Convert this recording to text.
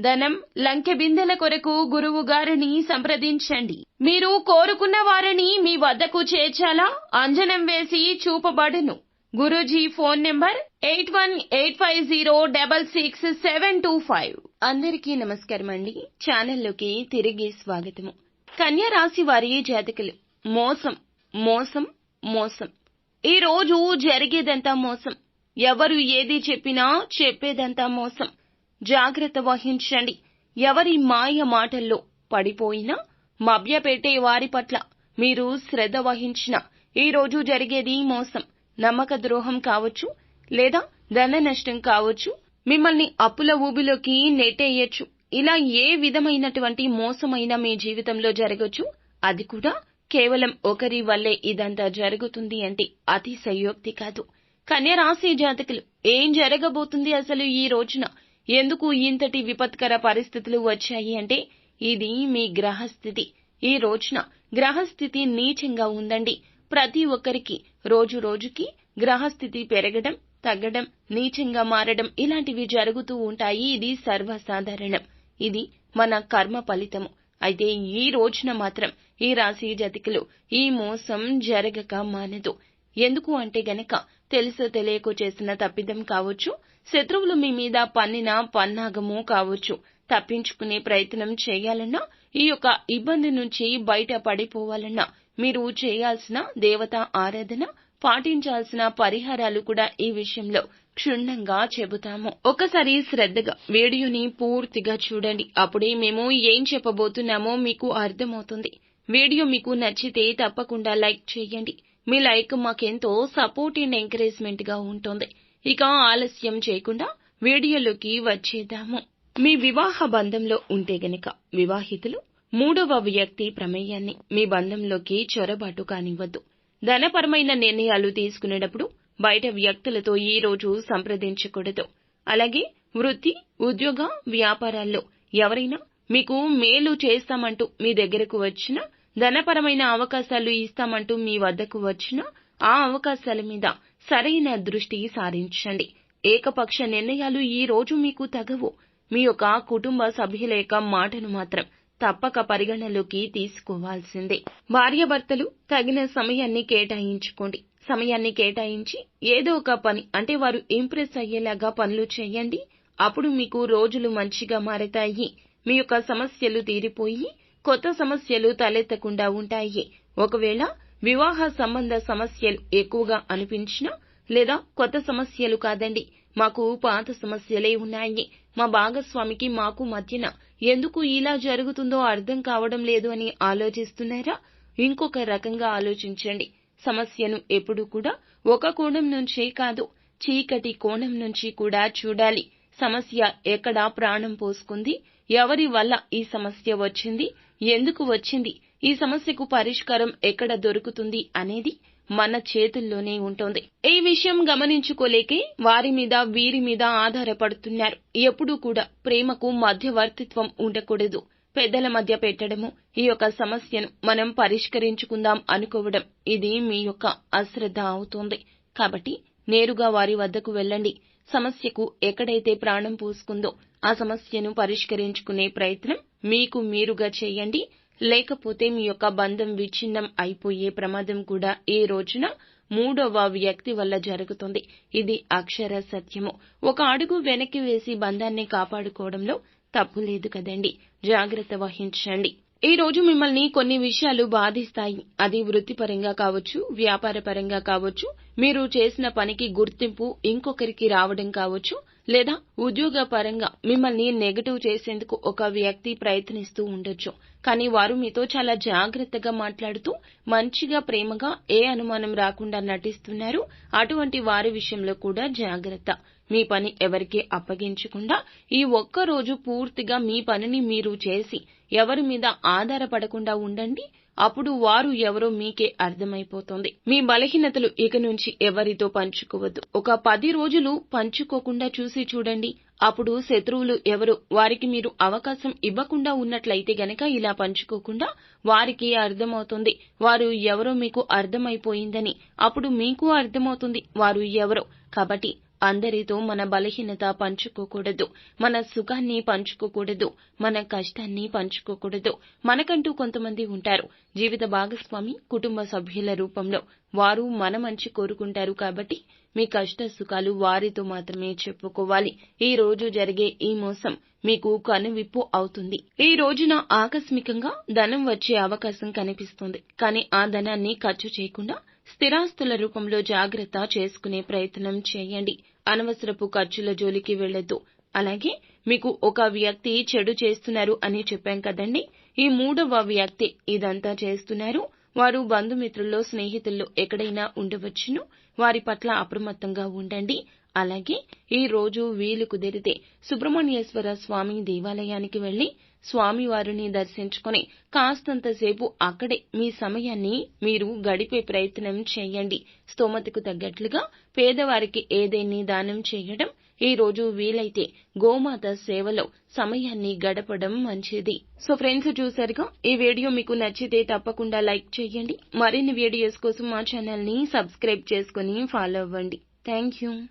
ధనం లంకె బిందెల కొరకు గురువు గారిని సంప్రదించండి. మీరు కోరుకున్న వారిని మీ వద్దకు చేర్చాలా? అంజనం వేసి చూపబడును. Guruji phone number eight one eight five zero double six seven two five. అందరికీ నమస్కారం అండి. ఛానల్లోకి తిరిగి స్వాగతము. కన్యా రాశి వారి జాతకులు. మోసం మోసం మోసం. ఈ రోజు జరిగేదంతా మోసం. ఎవరు ఏది చెప్పినా చెప్పేదంతా మోసం. జాగ్రత్త వహించండి. ఎవరి మాయ మాటల్లో పడిపోయినా మభ్యపెట్టే వారి పట్ల మీరు శ్రద్ధ వహించిన ఈ రోజు జరిగేది మోసం నమ్మక ద్రోహం కావచ్చు లేదా ధన నష్టం కావచ్చు మిమ్మల్ని అప్పుల ఊబిలోకి నెట్టేయచ్చు. ఇలా ఏ విధమైనటువంటి మోసమైన మీ జీవితంలో జరగచ్చు. అది కూడా కేవలం ఒకరి వల్లే ఇదంతా జరుగుతుంది అంటే అతిశయోక్తి కాదు. కన్య రాశి జాతకులు ఏం జరగబోతుంది అసలు ఈ రోజున? ఎందుకు ఇంతటి విపత్కర పరిస్థితులు వచ్చాయి అంటే ఇది మీ గ్రహస్థితి. ఈ రోజున గ్రహస్థితి నీచంగా ఉందండి. ప్రతి ఒక్కరికి రోజు రోజుకి గ్రహస్థితి పెరగడం తగ్గడం నీచంగా మారడం ఇలాంటివి జరుగుతూ ఉంటాయి. ఇది సర్వసాధారణం. ఇది మన కర్మ ఫలితము. అయితే ఈ రోజున మాత్రం ఈ రాశి జతికలు ఈ మోసం జరగక మానదు. ఎందుకు అంటే గనక తెలుసో తెలియకో చేసిన తప్పిదం కావచ్చు శత్రువులు మీ మీద పన్నిన పన్నాగము కావచ్చు. తప్పించుకునే ప్రయత్నం చేయాలన్నా ఈ యొక్క ఇబ్బంది నుంచి బయట పడిపోవాలన్నా మీరు చేయాల్సిన దేవతా ఆరాధన పాటించాల్సిన పరిహారాలు కూడా ఈ విషయంలో క్షుణ్ణంగా చెబుతాము. ఒకసారి శ్రద్ధగా వీడియోని పూర్తిగా చూడండి. అప్పుడే మేము ఏం చెప్పబోతున్నామో మీకు అర్థమవుతుంది. వీడియో మీకు నచ్చితే తప్పకుండా లైక్ చేయండి. మీ లైక్ మాకెంతో సపోర్ట్ అండ్ ఎంకరేజ్మెంట్గా ఉంటుంది. ఇక ఆలస్యం చేయకుండా వీడియోలోకి వచ్చేద్దాము. మీ వివాహ బంధంలో ఉంటే గనక వివాహితులు మూడవ వ్యక్తి ప్రమేయాన్ని మీ బంధంలోకి చొరబాటు కానివ్వద్దు. ధనపరమైన నిర్ణయాలు తీసుకునేటప్పుడు బయట వ్యక్తులతో ఈ రోజు సంప్రదించకూడదు. అలాగే వృత్తి ఉద్యోగ వ్యాపారాల్లో ఎవరైనా మీకు మేలు చేస్తామంటూ మీ దగ్గరకు వచ్చినా ధనపరమైన అవకాశాలు ఇస్తామంటూ మీ వద్దకు వచ్చిన ఆ అవకాశాల మీద సరైన దృష్టి సారించండి. ఏకపక్ష నిర్ణయాలు ఈ రోజు మీకు తగవు. మీ యొక్క కుటుంబ సభ్యుల యొక్క మాటను మాత్రం తప్పక పరిగణలోకి తీసుకోవాల్సిందే. భార్యాభర్తలు తగిన సమయాన్ని కేటాయించుకోండి. సమయాన్ని కేటాయించి ఏదో ఒక పని అంటే వారు ఇంప్రెస్ అయ్యేలాగా పనులు చేయండి. అప్పుడు మీకు రోజులు మంచిగా మారతాయి. మీ యొక్క సమస్యలు తీరిపోయి కొత్త సమస్యలు తలెత్తకుండా ఉంటాయి. ఒకవేళ వివాహ సంబంధ సమస్యలు ఎక్కువగా అనిపించినా లేదా కొత్త సమస్యలు కాదండి మాకు పాత సమస్యలే ఉన్నాయి. మా భాగస్వామికి మాకు మధ్యన ఎందుకు ఇలా జరుగుతుందో అర్థం కావడం లేదు అని ఆలోచిస్తున్నారా? ఇంకొక రకంగా ఆలోచించండి. సమస్యను ఎప్పుడు కూడా ఒక కోణం నుంచే కాదు చీకటి కోణం నుంచి కూడా చూడాలి. సమస్య ఎక్కడ ప్రాణం పోసుకుంది ఎవరి వల్ల ఈ సమస్య వచ్చింది ఎందుకు వచ్చింది? ఈ సమస్యకు పరిష్కారం ఎక్కడ దొరుకుతుంది అనేది మన చేతుల్లోనే ఉంటుంది. ఈ విషయం గమనించుకోలేకే వారి మీద వీరి మీద ఆధారపడుతున్నారు. ఎప్పుడూ కూడా ప్రేమకు మధ్యవర్తిత్వం ఉండకూడదు. పెద్దల మధ్య పెట్టడము ఈ యొక్క సమస్యను మనం పరిష్కరించుకుందాం అనుకోవడం ఇది మీ యొక్క అశ్రద్ధ అవుతోంది. కాబట్టి నేరుగా వారి వద్దకు వెళ్ళండి. సమస్యకు ఎక్కడైతే ప్రాణం పూసుకుందో ఆ సమస్యను పరిష్కరించుకునే ప్రయత్నం మీకు మీరుగా చేయండి. లేకపోతే మీ యొక్క బంధం విచ్ఛిన్నం అయిపోయే ప్రమాదం కూడా ఈ రోజున మూడవ వ్యక్తి వల్ల జరుగుతుంది. ఇది అక్షర సత్యము. ఒక అడుగు వెనక్కి వేసి బంధాన్ని కాపాడుకోవడంలో తప్పు లేదు కదండి. జాగ్రత్త వహించండి. ఈ రోజు మిమ్మల్ని కొన్ని విషయాలు బాధిస్తాయి. అది వృత్తిపరంగా కావచ్చు వ్యాపారపరంగా కావచ్చు మీరు చేసిన పనికి గుర్తింపు ఇంకొకరికి రావడం కావచ్చు లేదా ఉద్యోగపరంగా మిమ్మల్ని నెగటివ్ చేసేందుకు ఒక వ్యక్తి ప్రయత్నిస్తూ ఉండొచ్చు. కానీ వారు మీతో చాలా జాగ్రత్తగా మాట్లాడుతూ మంచిగా ప్రేమగా ఏ అనుమానం రాకుండా నటిస్తున్నారు. అటువంటి వారి విషయంలో కూడా జాగ్రత్త. మీ పని ఎవరికీ అప్పగించకుండా ఈ ఒక్క రోజు పూర్తిగా మీ పనిని మీరు చేసి ఎవరి మీద ఆధారపడకుండా ఉండండి. అప్పుడు వారు ఎవరో మీకే అర్థమైపోతుంది. మీ బలహీనతలు ఇక నుంచి ఎవరితో పంచుకోవద్దు. ఒక పది రోజులు పంచుకోకుండా చూసి చూడండి. అప్పుడు శత్రువులు ఎవరు వారికి మీరు అవకాశం ఇవ్వకుండా ఉన్నట్లయితే గనక ఇలా పంచుకోకుండా వారికి అర్థమవుతుంది. వారు ఎవరో మీకు అర్థమైపోయిందని. అప్పుడు మీకు అర్థమవుతుంది వారు ఎవరో. కాబట్టి అందరితో మన బలహీనత పంచుకోకూడదు. మన సుఖాన్ని పంచుకోకూడదు. మన కష్టాన్ని పంచుకోకూడదు. మనకంటూ కొంతమంది ఉంటారు. జీవిత భాగస్వామి కుటుంబ సభ్యుల రూపంలో. వారు మన మంచి కోరుకుంటారు కాబట్టి మీ కష్ట సుఖాలు వారితో మాత్రమే చెప్పుకోవాలి. ఈ రోజు జరిగే ఈ మోసం మీకు కనువిప్పు అవుతుంది. ఈ రోజున ఆకస్మికంగా ధనం వచ్చే అవకాశం కనిపిస్తుంది. కానీ ఆ ధనాన్ని ఖర్చు చేయకుండా స్థిరాస్తుల రూపంలో జాగ్రత్త చేసుకునే ప్రయత్నం చేయండి. అనవసరపు ఖర్చుల జోలికి వెళ్ళొద్దు అలాగే మీకు ఒక వ్యక్తి చెడు చేస్తున్నారు అని చెప్పాం కదండి. ఈ మూడవ వ్యక్తి ఇదంతా చేస్తున్నారు. వారు బంధుమిత్రుల్లో స్నేహితుల్లో ఎక్కడైనా ఉండవచ్చును. వారి పట్ల అప్రమత్తంగా ఉండండి. అలాగే ఈ రోజు వీలు కుదిరితే సుబ్రహ్మణ్యేశ్వర స్వామి దేవాలయానికి వెళ్ళి స్వామివారిని దర్శించుకుని కాస్తంతసేపు అక్కడే మీ సమయాన్ని మీరు గడిపే ప్రయత్నం చేయండి. స్తోమతకు తగ్గట్లుగా పేదవారికి ఏదైనా దానం చేయడం ఈ రోజు వీలైతే గోమాత సేవలో సమయాన్ని గడపడం మంచిది. సో ఫ్రెండ్స్ చూసారుగా? ఈ వీడియో మీకు నచ్చితే తప్పకుండా లైక్ చేయండి. మరిన్ని వీడియోస్ కోసం మా ఛానల్ని సబ్స్క్రైబ్ చేసుకుని ఫాలో అవ్వండి. Thank you.